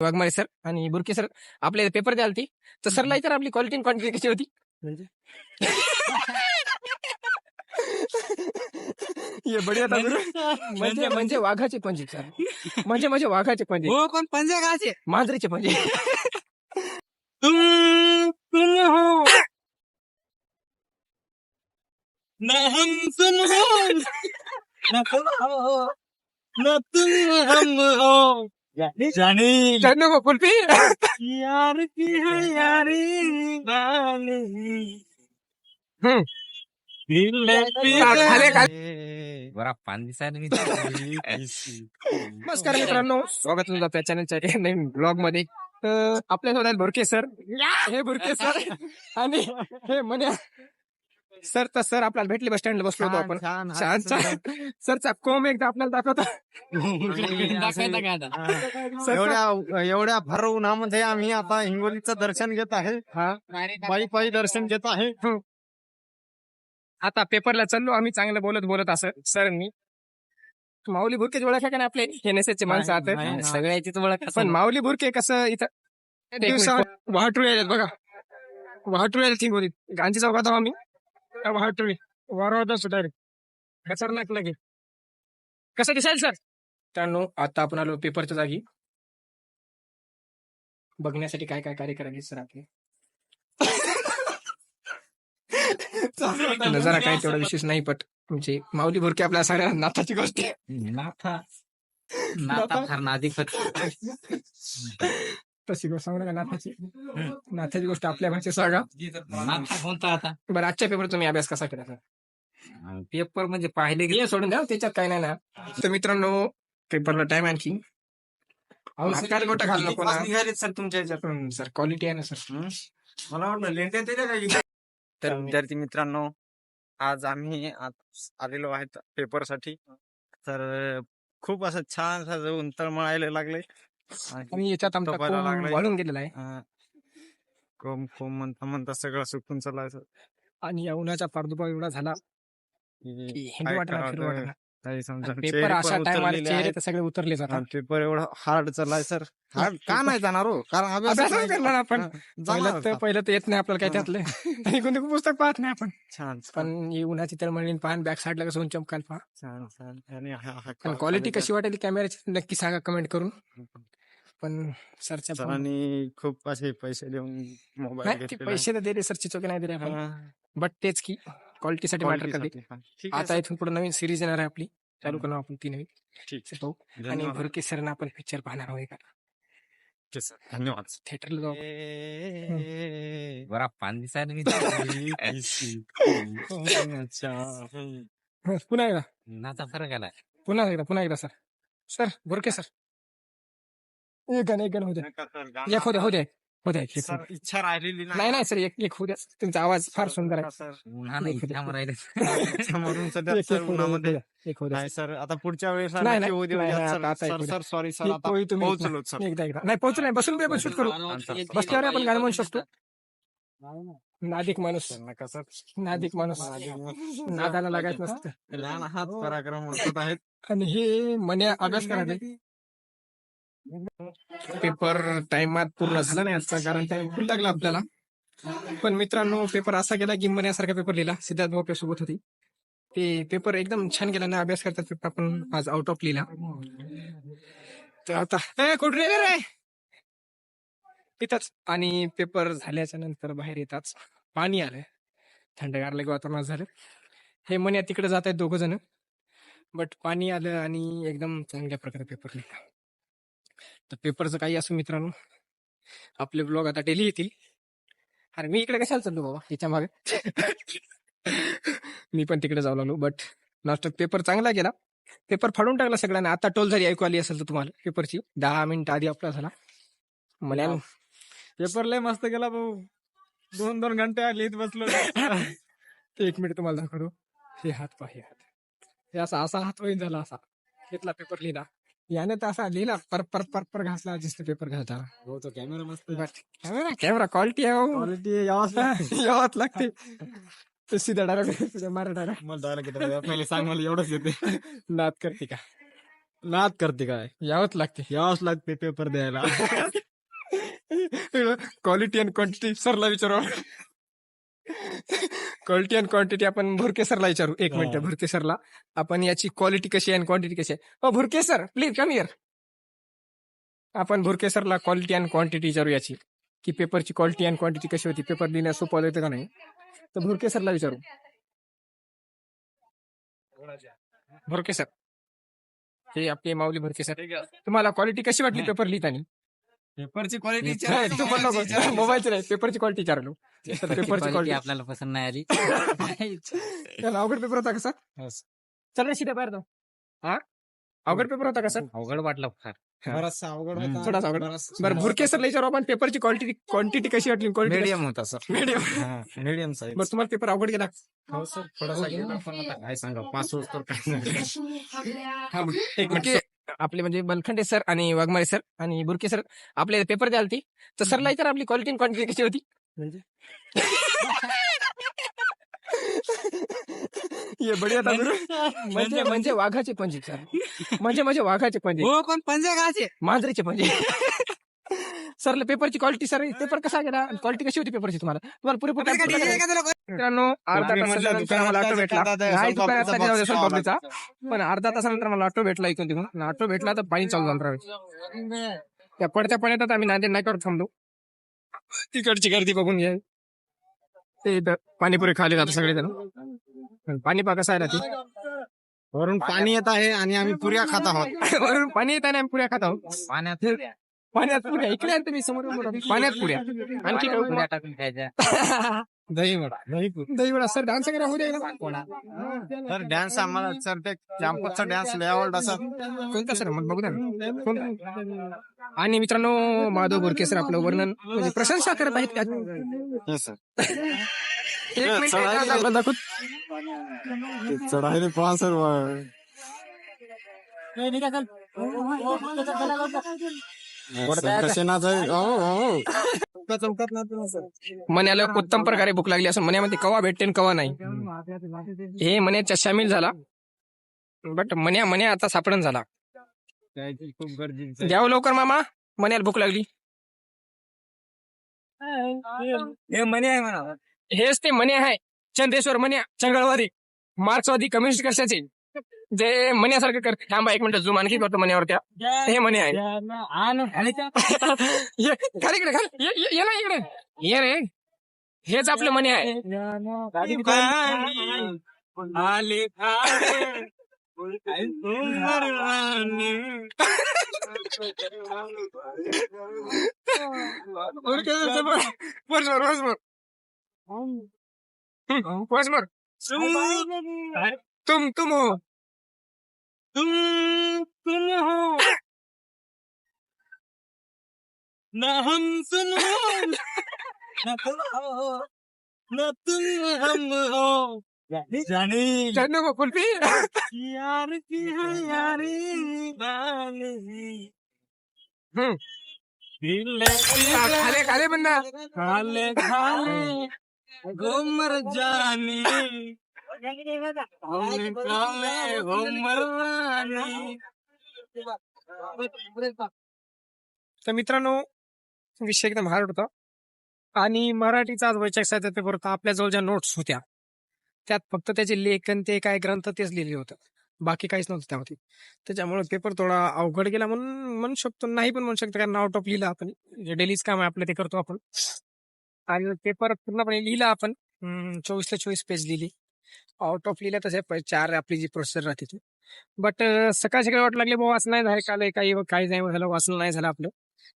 Waghmare sir आणि बुरके sir आपले paper द्याल ती तर सरला तर आपली क्वालिटी आणि क्वांटिटी कशी होती? म्हणजे? ये बढिया था गुरु. म्हणजे म्हणजे वाघाचे पंजे सर. म्हणजे म्हणजे वाघाचे पंजे हो पण पंजे घाचे मांजरीचे पंजे तुम तुम हो. न हम तुम हो. न तुम हो. न तुम हम हो. जानी जानो को कुल्फी यार की है यारी वाली हम्म. दिल खाले खाले। बरा पान दिसायला मी नमस्कार मित्रांनो स्वागत तुमचं आपल्या चॅनलच्या एका नवीन ब्लॉगमध्ये. तर आपल्यासोबत आहेत भुरके सर हे भुरके सर आणि हे म्हणे सर तर सर आपल्याला भेटले बस स्टँडला बसलो होतो आपण. छान छान सरचा कोम एकदा आपल्याला दाखवतो. एवढ्या एवढ्या भर उन्हामध्ये आम्ही आता हिंगोलीचं दर्शन घेत आहे. हा. पायी पायी दर्शन घेत आहे. आता पेपरला चाललो आम्ही चांगलं बोलत बोलत असं सरांनी. माऊली भुरके ओळख आहे का नाही आपले? एनएसएस चे माणसं आता. नाही. सगळ्याची तर ओळख पण माऊली भुरके कसं इथं वाहटुळे आलेत बघा. थिंग होती गांधी चौकात आम्ही त्या वाहटुळे वारवादा सुटारे खतरनाक लगे. कसं दिसेल सर त्यानो आता आपण आलो पेपरच्या जागी. बघण्यासाठी काय काय कार्य करायचे सर आपले? नजारा काय तेवढा विशेष नाही पट म्हणजे माऊली भुरके आपल्या सगळ्या नाथाची गोष्ट आहे. नाथा नाथा फार होत तशी गोष्ट सांगू नका नाथाची. नाथाची गोष्ट आपल्या भाषेत सांगा. नाथा कोणता आता. बरं आजच्या पेपर तुम्ही अभ्यास कसा केला सर? पेपर म्हणजे पाहिले हे सोडून द्या त्याच्यात काय नाही ना. तर मित्रांनो पेपरला टाइम आणखी. काय गोटा सर तुमच्या ह्याच्यात सर क्वालिटी आहे ना सर? मला वाटलं लेंड्या तर विद्यार्थी मित्रांनो आज आम्ही आज आलेलो आहेत पेपरसाठी. तर खूप असं छान असं उंतळ मळायला लागले. आणि याच्यात आमचा तपायला कोंब लागलाय. वाळून गेलेला आहे. कोम कोम म्हणता म्हणता सगळं सुकून चालायचं आणि या उन्हाचा प्रादुर्भाव एवढा झाला की की काय हिंदू वाटणार करावं फिरू ते वाटणार काही समजा पेपर अशा टायमाला चेहरे तर सगळे उतरले जातात पेपर एवढा हार्ड चाललाय सर हार्ड का नाही जाणार हो? कारण अभ्यास नाही. करणार आपण. पहिलं तर. पहिलं तर येत नाही आपल्याला काय. त्यातलं. आणि कोणते पुस्तक पाहत नाही आपण. छान पण ही उन्हाची तळमळीन पाहन बॅक साईडला कसं चमकाल पहा. छान छान. आणि हा- हा पण क्वालिटी कशी वाटेल कॅमेऱ्याची नक्की सांगा कमेंट करून. पण सरच्या सरांनी खूप असे पैसे देऊन मोबाईल नाही ते पैसे तर दिले सरची चोके नाही दिले आपण. बट तेच की क्वालिटीसाठी मॅटर करते. आता इथून पुढे नवीन सिरीज येणार आहे आपली. चालू करणार आपण ती नवीन. ठीक ते पाहू आणि भुरके सरना आपण पिक्चर पाहणार आहोत का धन्यवाद. थिएटरला जाऊ बरा पान दिसायला मी अच्छा. हं, पुन्हा एकदा. नाथा फरक आला पुन्हा एकदा पुन्हा एकदा सर. सर भुरके सर. एक गाणं एक गाणं होऊ द्या एक द्या होऊ द्या एक- एक सर इच्छा राहिलेली. नाही. नाही सर एक एक होऊ द्या तुमचा आवाज फार सुंदर आहे. सर. उन्हा नाही थांब राहिले समोरून सध्या एक- सर एक होऊ द्या, उन्हामध्ये एक होऊ द्या, एक होऊ द्या नाही सर आता पुढच्या वेळेस नाही, नाही. आता- आता सर ऐकू सर सॉरी सर ही आता तुम्ही. पोहोचलो सर. एकदा एकदा. नाही पोहोचलो नाही बसून बी शूट करू. बसल्यावर आपण गाणं म्हणू शकतो. नादिक माणूस. नका सर. नादिक माणूस. नादाला लागायचं नसतं. लहान हात पराक्रम होत आहेत. आणि हे मने अभ्यास करायला पेपर टाइमात पूर्ण झाला नाही आजचा कारण टाइम खूप लागला आपल्याला. पण मित्रांनो पेपर असा गेला की मन्यासारखा पेपर लिहिला. सिद्धार्थ भाऊ सोबत होती. ते पेपर एकदम छान गेला ना अभ्यास करतात पेपर आपण. आज आउट ऑफ लिहिला. तर आता कुठे रे रे? तिथंच आणि पेपर झाल्याच्यानंतर बाहेर येताच. पाणी आलं थंडगार लगे वातावरण झालं. हे मन्या तिकडे जात आहेत दोघ जण. बट पाणी आलं आणि एकदम चांगल्या प्रकारे पेपर लिहिला. तर पेपरचं काही असो मित्रांनो आपले ब्लॉग आता डेली येतील. अरे मी इकडे कशाला चाललो बाबा? याच्या मागे. मी पण तिकडे जाऊ लागलो बट लास्ट पेपर चांगला गेला. पेपर फाडून टाकला सगळ्यांना. आता टोल जरी ऐकू आली असेल तर तुम्हाला पेपरची दहा मिनिटं आधी आपला झाला. मला पेपर लय मस्त गेला भाऊ. दोन दोन घंटे लिहित बसलो. एक मिनिट तुम्हाला दाखवतो. हे हात पहा हे हात. हे असा असा हात होईन झाला असा. घेतला पेपर लिहिला. याने तर असा लिहिला पर पर पर पर घासला जिसने पेपर घासला हो तो कॅमेरा मस्त कॅमेरा कॅमेरा क्वालिटी आहे हो. क्वालिटी यावाच यावंच लागते। तो सीधा डायरेक्ट मारा डायरेक्ट मला डायरेक्ट पहिले सांग मला एवढंच येते नाद करते का। नाद करते काय यावंच लागते। यावंच लागते पेपर द्यायला क्वालिटी अँड क्वांटिटी सरला विचारू क्वालिटी अँड क्वांटिटी आपण भुरके सरला विचारू. एक मिनिट हा. भुरके सरला. आपण याची क्वालिटी कशी आहे क्वांटिटी कशी आहे? ओ Bhurke sir please come here आपण भुरके सरला क्वालिटी अँड क्वांटिटी विचारू याची. की पेपरची क्वालिटी अँड क्वांटिटी कशी होती? पेपर लिहिण्यास सोपं येतं का नाही? तर भुरके सरला विचारू. भुरके सर. हे आपले माऊली भुरके सर. तुम्हाला क्वालिटी कशी वाटली पेपर लिहिताना? पेपरची क्वालिटी नाही, तू पण नको. मोबाईलची नाही पेपरची क्वालिटी विचारलो. तर पेपरची क्वालिटी आपल्याला पसंत नाही आली. अवघड पेपर होता का सर? चल शिट्या बाहेर जाऊ. हा? अवघड पेपर होता का सर? अवघड वाटलं फार. बराचसा अवघड. होता. थोडासा अवघड. बरं भुरके सर विचारू आपण पेपरची क्वालिटी क्वांटिटी कशी वाटली क्वालिटी मीडियम होता सर मीडियम मीडियम साईज बरं तुम्हाला पेपर अवघड गेला? हो सर थोडासा गेला पण आता काय सांगा पास होत तर काय. एक मिनिट. आपले म्हणजे बलखंडे सर आणि वाघमारे सर आणि बुरके सर आपले पेपर द्याल ती. तर सरला विचार आपली क्वालिटी क्वांटिटी कशी होती? ये बढिया था गुरु. म्हणजे म्हणजे वाघाचे पंजे सर. म्हणजे म्हणजे वाघाचे पंजे. हो पण पंजा घाचे मांजरीचे पंजे. सरला पेपरची क्वालिटी सर पेपर कसा गेला? क्वालिटी कशी होती पेपरची तुम्हाला? तुम्हाला पुरेपूर? मित्रांनो अर्धा आम्ही म्हटलं तासानंतर मला ऑटो भेटला. जाता नाही जाऊ. पण अर्धा तासानंतर मला ऑटो भेटला इथून तिथून. ऑटो भेटला तर पाणी चालू झालं राव. त्या पडत्या पाण्यात आम्ही नांदेड नाक्यावर थांबलो. तिकडची गर्दी बघून घ्या. ते इथं पाणीपुरी खाली जातात सगळेजण. पाणी पा कसं आहे ना ती वरून पाणी येत आहे आणि आम्ही पुऱ्या खात आहोत. वरून पाणी येत आहे आम्ही पुऱ्या खात आहोत. पाण्यात पाण्यात पुऱ्या. इकडे आहे तुम्ही समोर. पाण्यात पुऱ्या. आणखी टाकून खायच्या. दही वडा दही दही वडा सर डान्स वगैरे होऊ द्या ना. तर डॅन्स आम्हाला सर ते कॅम्पसचा डॅन्स लय आवडला सर. कोणता सर? मग बघू द्या ना. आणि मित्रांनो माधव बोरके सर आपलं वर्णन. म्हणजे प्रशंसा करत आहेत का? सर एक मिनिट एकदा आपण दाखवू. चढाई पहा सर कसे नाच चौकात ना सर? मन्याला उत्तम प्रकारे भूक लागली असं मन्यामध्ये कवा भेटते आणि कवा नाही? हे मन्याच्या सामील झाला. बट मन्या मन्या आता सापडण झाला. द्यावं लवकर मामा. मन्याला भूक लागली. हे मनी आहे म्हणा. हेच ते मन्या आहे. चंद्रेश्वर मन्या चंगळवादी मार्क्सवादी कम्युनिस्ट कशाचे? जे मन्यासारखं कर. थांबा एक मिनिट झूम आणखी करतो मन्यावर त्या. हे मने आहे. ये, खाली इकडे खाली. ये, ये ये ना इकडे. ये रे. हेच आपले मने आहे. वर्षभर तुम तुम हो. तुम तुम हो। न हम सुन हो न तुम हो न तुम हम हो। जाने चंदू को कुल्फी यार की है यारी बाली हम्म. खाले खाले बंदा। खाले खाले घुमर जानी। तर मित्रांनो विषय एकदम हार्ड होता. आणि मराठीचा आज वैचारिक साहित्य पेपर होता. आपल्या ज्या नोट्स होत्या त्यात फक्त त्याचे लेखन ते काय ग्रंथ तेच लिहिले होतं. बाकी काहीच नव्हतं त्यामध्ये. त्याच्यामुळे पेपर थोडा अवघड गेला म्हणून म्हणू शकतो नाही पण म्हणू शकतो कारण आउट ऑफ लिहिलं आपण. जे डेलीच काम आहे आपलं ते करतो आपण. आणि पेपर पूर्णपणे लिहिला आपण. चोवीसला चोवीस पेज लिहिली. आउट ऑफ लिहिल्या तसे प- चार आपली जी प्रोसेसर राहते ती. बट सकाळ सकाळी वाटू लागले बाबा वाचलं नाही झालं काल काही काही नाही झालं वाचलं नाही झालं आपलं.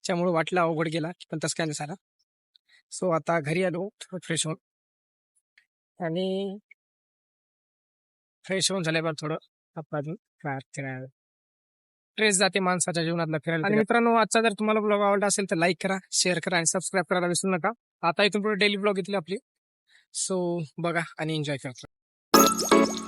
त्यामुळे वाटलं अवघड गेला पण तसं काय नाही झाला. सो आता घरी आलो फ्रेश होऊन. आणि फ्रेश होऊन झाल्यावर थोडं. आपण बाहेर फिरायला. ट्रेस जाते माणसाच्या जीवनातला फिरायला आणि मित्रांनो आजचा जर तुम्हाला ब्लॉग आवडला असेल तर लाईक करा शेअर करा आणि सबस्क्राईब करायला विसरू नका. आता इथून पुढे डेली ब्लॉग येतील आपली. सो बघा आणि एन्जॉय करा. you.